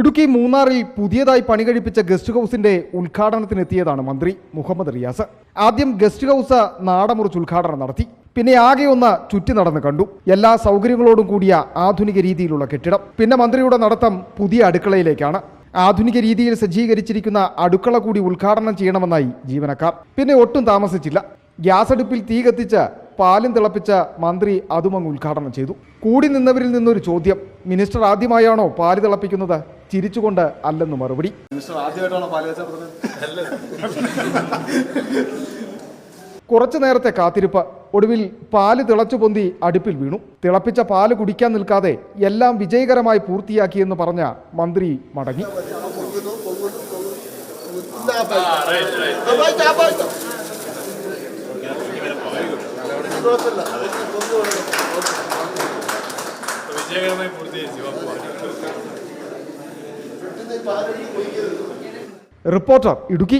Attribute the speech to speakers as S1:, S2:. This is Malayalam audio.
S1: ഇടുക്കി മൂന്നാറിൽ പുതിയതായി പണി കഴിപ്പിച്ച ഗസ്റ്റ് ഹൗസിന്റെ ഉദ്ഘാടനത്തിനെത്തിയതാണ് മന്ത്രി മുഹമ്മദ് റിയാസ്. ആദ്യം ഗസ്റ്റ് ഹൗസ് നാടമുറിച്ച് ഉദ്ഘാടനം നടത്തി. പിന്നെ ആകെ ഒന്ന് ചുറ്റി നടന്ന് കണ്ടു. എല്ലാ സൗകര്യങ്ങളോടും കൂടിയ ആധുനിക രീതിയിലുള്ള കെട്ടിടം. പിന്നെ മന്ത്രിയുടെ നടത്തം പുതിയ അടുക്കളയിലേക്കാണ്. ആധുനിക രീതിയിൽ സജ്ജീകരിച്ചിരിക്കുന്ന അടുക്കള കൂടി ഉദ്ഘാടനം ചെയ്യണമെന്നായി ജീവനക്കാർ. പിന്നെ ഒട്ടും താമസിച്ചില്ല. ഗ്യാസ് അടുപ്പിൽ തീ കത്തിച്ച് പാലും തിളപ്പിച്ച മന്ത്രി അതുമങ്ങ് ഉദ്ഘാടനം ചെയ്തു. കൂടി നിന്നവരിൽ നിന്നൊരു ചോദ്യം. മിനിസ്റ്റർ ആദ്യമായാണോ പാൽ തിളപ്പിക്കുന്നത്? ചിരിച്ചുകൊണ്ട് അല്ലെന്ന് മറുപടി. കുറച്ചു നേരത്തെ കാത്തിരിപ്പ്. ഒടുവിൽ പാൽ തിളച്ചു പൊന്തി അടുപ്പിൽ വീണു. തിളപ്പിച്ച പാൽ കുടിക്കാൻ നിൽക്കാതെ എല്ലാം വിജയകരമായി പൂർത്തിയാക്കിയെന്ന് പറഞ്ഞ മന്ത്രി മടങ്ങി.
S2: വിജയകരമായി പൂർത്തീകരിച്ചു
S1: റിപ്പോർട്ടർ ഇടുക്കി.